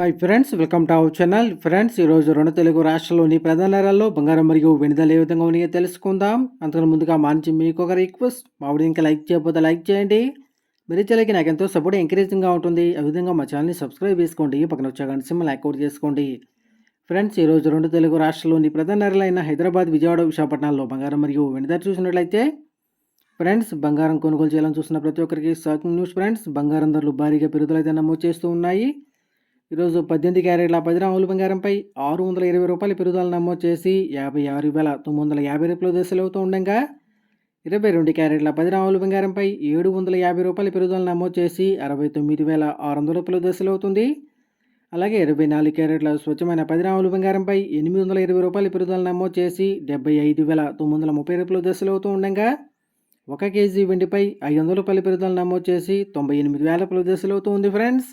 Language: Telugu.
Hi friends welcome to our channel. Friends ఈరోజు రెండు తెలుగు రాష్ట్రాల్లోని ప్రధాన నగరాల్లో బంగారం మరియు వెనుదల ఏ విధంగా ఉన్నాయో తెలుసుకుందాం. అంతకు ముందుగా మానించి మీకు ఒక రిక్వెస్ట్. మా వీడియో ఇంకా లైక్ చేయకపోతే లైక్ చేయండి. మీరు ఇచ్చేలకి నాకు ఎంతో సపోర్ట్ ఎంకరేజింగ్గా ఉంటుంది. ఆ విధంగా మా ఛానల్ని సబ్స్క్రైబ్ చేసుకోండి. పక్కన వచ్చే గంట సింబల్ చేసుకోండి. ఫ్రెండ్స్ ఈరోజు రెండు తెలుగు రాష్ట్రాల్లోని ప్రధాన నగరాలైన హైదరాబాద్ విజయవాడ విశాఖపట్నాల్లో బంగారం మరియు వెనుదల చూసినట్లయితే ఫ్రెండ్స్ బంగారం కొనుగోలు చేయాలని చూస్తున్న ప్రతి ఒక్కరికి షాకింగ్ న్యూస్. ఫ్రెండ్స్ బంగారం ధరలు భారీగా పెరుగుదలైతే నమోదు చేస్తూ ఉన్నాయి. ఈరోజు పద్దెనిమిది క్యారెట్ల పది రాముల బంగారంపై ఆరు వందల ఇరవై రూపాయల పెరుగుదల నమోదు చేసి యాభై ఆరు వేల తొమ్మిది వందల యాభై రూపాయలు దశలు అవుతూ ఉండగా ఇరవై రెండు క్యారెట్ల పది రాముల బంగారంపై ఏడు వందల యాభై రూపాయల పెరుగుదల నమోదు చేసి అరవై తొమ్మిది వేల ఆరు వందల రూపాయలు దశలు అవుతుంది. అలాగే ఇరవై నాలుగు క్యారెట్ల స్వచ్ఛమైన పది రాముల బంగారంపై ఎనిమిది వందల ఇరవై రూపాయల పెరుగుదల నమోదు చేసి డెబ్బై ఐదు వేల తొమ్మిది వందల ముప్పై రూపాయలు దశలు అవుతూ ఉండగా ఒక కేజీ వెండిపై ఐదు వందల రూపాయల పెరుగుదల నమోదు చేసి తొంభై ఎనిమిది వేల రూపాయలు దశలు అవుతూ ఉంది ఫ్రెండ్స్.